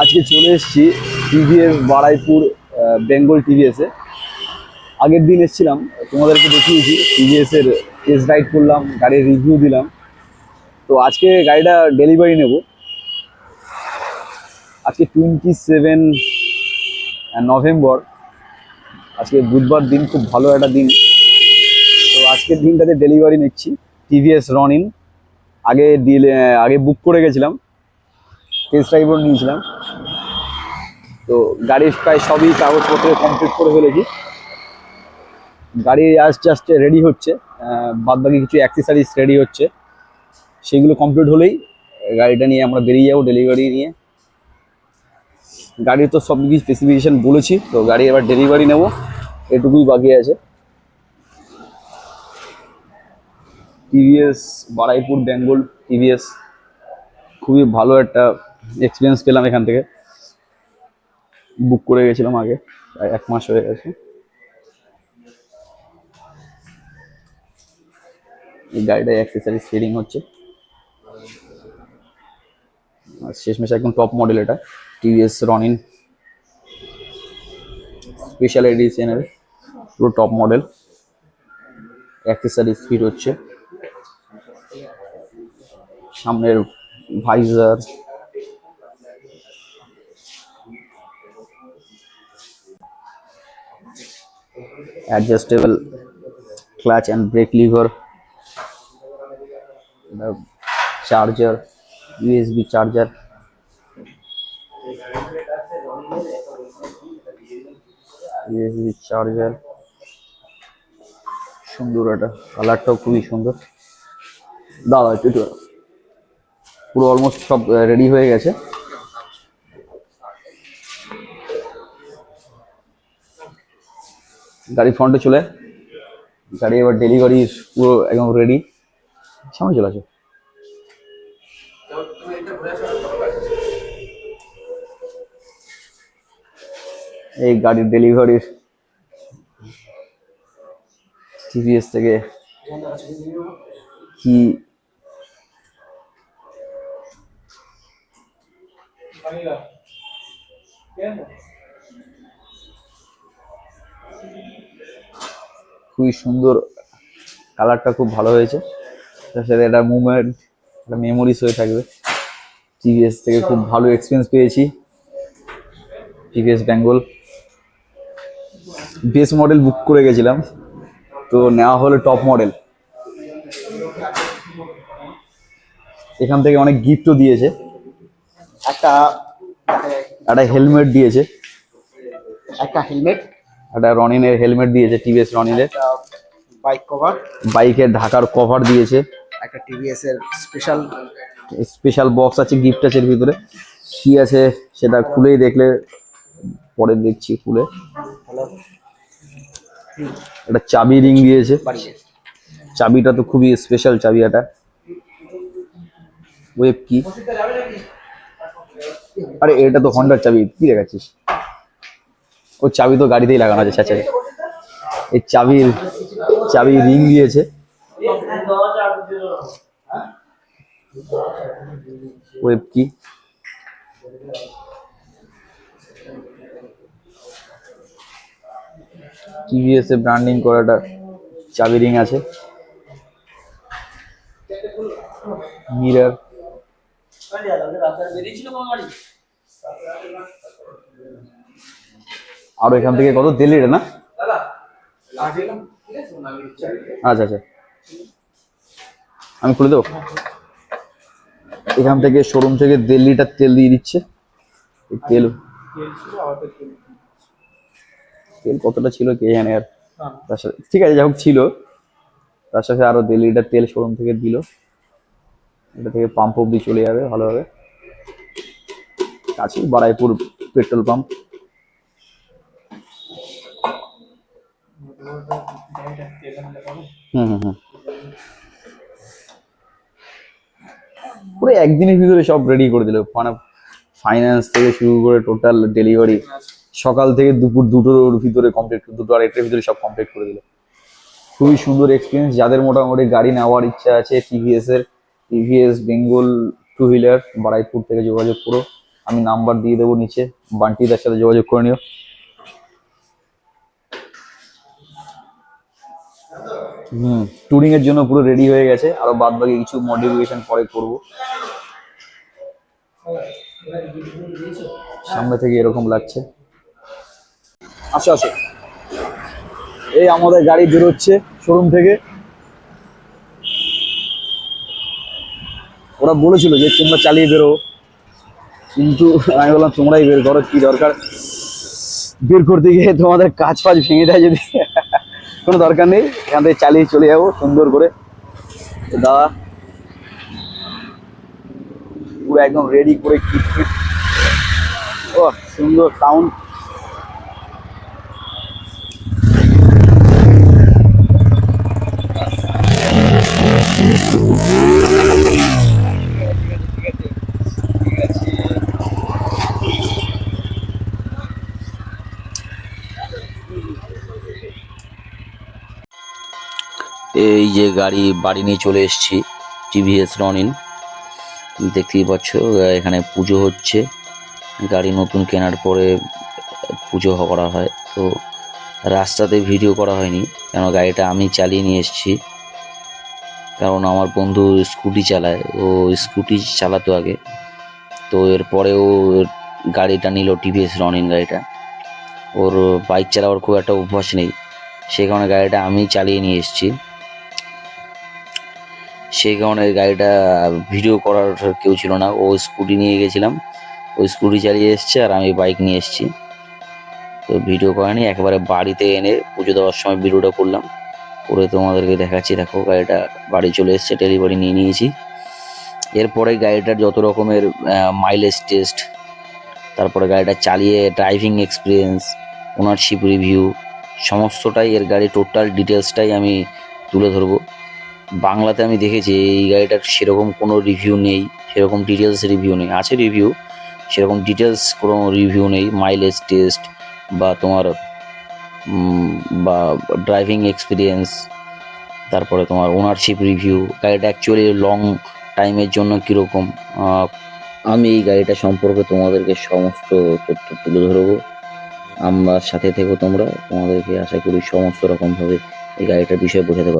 আজকে চলে এসেছি টিভিএস বারাইপুর বেঙ্গল টিভিএসে। আগের দিন এসেছিলাম, তোমাদেরকে দেখিয়েছি টিভিএস এর টেস্ট রাইড করলাম, গাড়ির রিভিউ দিলাম। তো আজকে গাড়িটা ডেলিভারি নেব। আজকে টোয়েন্টি সেভেন নভেম্বর আজকে বুধবার দিন, খুব ভালো একটা দিন। তো আজকের দিনটাতে ডেলিভারি নিচ্ছি, টিভিএস রনিন আগে ডিলে আগে বুক করে গেছিলাম। টেস্ট ড্রাইভও নিয়েছিলাম। তো গাড়ির প্রায় সবই কাগজপত্র কমপ্লিট করে ফেলেছি। গাড়ি আজ জাস্ট রেডি হচ্ছে। বাদ বাকি কিছু অ্যাক্সেসারিজ রেডি হচ্ছে। সেগুলো কমপ্লিট হলেই গাড়িটা নিয়ে আমরা বেরিয়ে যাব ডেলিভারি নিয়ে। গাড়ির তো সব কিছু স্পেসিফিকেশন বলেছি, তো গাড়ি এবার ডেলিভারি নেব। এটুকুই বাকি আছে। টিভিএস বারাইপুর, বেঙ্গল টিভিএস খুবই ভালো একটা এক্সপিরিয়েন্স পেলাম এখান থেকে। বুক করে গেছিলাম আগে এক মাস হয়ে গেছে। এই গাড়িটায় অ্যাক্সেসারি সেটিং হচ্ছে। আর শেষমেশ একদম টপ মডেল এটা টিভিএস রনিন স্পেশাল এডিশনের পুরো টপ মডেল অ্যাক্সেসারিজ ফিট হচ্ছে। সামনের visor adjustable clutch and brake lever charger USB charger USB charger সুন্দর এটা কালারটাও খুবই সুন্দর। দাদা একটু পুরো অলমোস্ট সব রেডি হয়ে গেছে। গাড়ি ফ্রন্টে চলে গাড়ি এবার ডেলিভারি পুরো একদম রেডি সামনে চলে আসো। এই গাড়ির ডেলিভারির টিভিএস থেকে কি খুবই সুন্দর কালারটা খুব ভালো হয়েছে। তার সাথে একটা মুভমেন্ট একটা মেমোরিজ হয়ে থাকবে। টিভিএস থেকে খুব ভালো এক্সপিরিয়েন্স পেয়েছি। TVS Bengal base model book করে গেছিলাম। তো নেওয়া হলো টপ মডেল এখান থেকে অনেক গিফটও দিয়েছে। একটা একটা হেলমেট দিয়েছে। একটা হেলমেট একটা রনিনের হেলমেট দিয়েছে টিভিএস রনিনের। বাইক কভার বাইকের ঢাকার কভার দিয়েছে। একটা টিভিএস এর স্পেশাল স্পেশাল বক্স আছে গিফট আছে এর ভিতরে। কি আছে সেটা খুলেই দেখলে পরে দেখছি খুলে। একটা চাবি রিং দিয়েছে। চাবিটা তো খুবই স্পেশাল চাবি এটা। ওয়েব কি? আরে এটা তো হন্ডার চাবি কি দেখাচ্ছিস? ও চাবি তো গাড়িতেই লাগানো আছে চাচারি এই চাবির চাবি রিং দিয়েছে। ওয়েব কি? টিভিএস এ ব্র্যান্ডিং করাটা চাবি রিং আছে। মিরর আর এখান থেকে কত? দিল্লি না? আচ্ছা আচ্ছা। আমি খুলে দেবো? এখান থেকে শোরুম থেকে দিল্লিটা তেল দিয়ে দিচ্ছে। তেল তেল কতটা ছিল কে জানে আর? তার সাথে ঠিক আছে যাই হোক ছিল। তার সাথে আরও দেড় লিটার তেল শোরুম থেকে দিল। এটা থেকে পাম্প অব্দি চলে যাবে ভালোভাবে। কাছেই বারাইপুর পেট্রোল পাম্প পুরো একদিনের ভিতরে সব রেডি করে দিল। মানে ফাইন্যান্স থেকে শুরু করে টোটাল ডেলিভারি সকাল থেকে দুপুর দুটোর ভিতরে কমপ্লিট দুটো আড়াইটার ভিতরে সব কমপ্লিট করে দিল। খুবই সুন্দর এক্সপিরিয়েন্স যাদের মোটামুটি গাড়ি নেওয়ার ইচ্ছা আছে টিভিএস এর TVS Bengal two wheeler Baruipur থেকে যোগাযোগ করো। আমি নাম্বার দিয়ে দেবো নিচে। বান্টিদার সাথে যোগাযোগ করে নিও। টুরিং এর জন্য পুরো রেডি হয়ে গেছে। আরও বাদ বাকি কিছু মডিফিকেশন পরে করব। সামনে থেকে এরকম লাগছে। আসো আসো। এই আমাদের গাড়ি বেরোচ্ছে শোরুম থেকে। ওরা বলেছিল যে তোমরা চালিয়ে বেরো। কিন্তু আমি বললাম, তোমরাই বের করো, কি দরকার? বের করতে গিয়ে তোমাদের কাজ ফাজ ভেঙে দেয় যদি। কোনো দরকার নেই, এখান থেকে চালিয়ে চলে যাব, সুন্দর করে। দাদা, পুরো একদম রেডি করে কিট ফিট ও, সুন্দর সাউন্ড এই যে গাড়ি, বাড়ি নিয়ে চলে এসেছি টিভিএস রনিন দেখতেই পাচ্ছ, এখানে পুজো হচ্ছে। গাড়ি নতুন কেনার পরে পুজো করা হয়। তো রাস্তাতে ভিডিও করা হয়নি, কেন গাড়িটা আমি চালিয়ে নিয়ে এসেছি। কারণ আমার বন্ধু স্কুটি চালায়, ও স্কুটি চালাতো আগে। তো এরপরে ও গাড়িটা নিল টিভিএস রনিন গাড়িটা। ওর বাইক চালাবার খুব একটা অভ্যাস নেই। সেই কারণে গাড়িটা আমি চালিয়ে নিয়ে এসেছি। সেই কারণে গাড়িটা ভিডিও করার কেউ ছিল না। ও স্কুটি নিয়ে গেছিলাম। ও স্কুটি চালিয়ে এসছে আর আমি বাইক নিয়ে এসেছি। তো ভিডিও করেনি একেবারে বাড়িতে এনে পুজো দেওয়ার সময় ভিডিওটা করলাম। করে তোমাদেরকে দেখাচ্ছি, দেখো গাড়িটা বাড়ি চলে এসছে ডেলিভারি নিয়ে নিয়েছি। এরপরে গাড়িটার যত রকমের মাইলেজ টেস্ট তারপরে গাড়িটা চালিয়ে ড্রাইভিং এক্সপিরিয়েন্স ওনারশিপ রিভিউ সমস্তটাই এর গাড়ি টোটাল ডিটেলসটাই আমি তুলে ধরবো। বাংলাতে আমি দেখেছি এই গাড়িটার সেরকম কোনো রিভিউ নেই, সেরকম ডিটেলস রিভিউ নেই। আছে রিভিউ সেরকম ডিটেলস কোনো রিভিউ নেই মাইলেজ টেস্ট বা তোমার বা ড্রাইভিং এক্সপিরিয়েন্স তারপরে তোমার ওনারশিপ রিভিউ গাড়িটা অ্যাকচুয়ালি লং টাইমের জন্য কীরকম আমি এই গাড়িটা সম্পর্কে তোমাদেরকে সমস্ত তথ্য তুলে ধরবো। আমার সাথে থেকো তোমরা, তোমাদেরকে আশা করি সমস্ত রকমভাবে এই গাড়িটার বিষয়ে বোঝাতে পারব।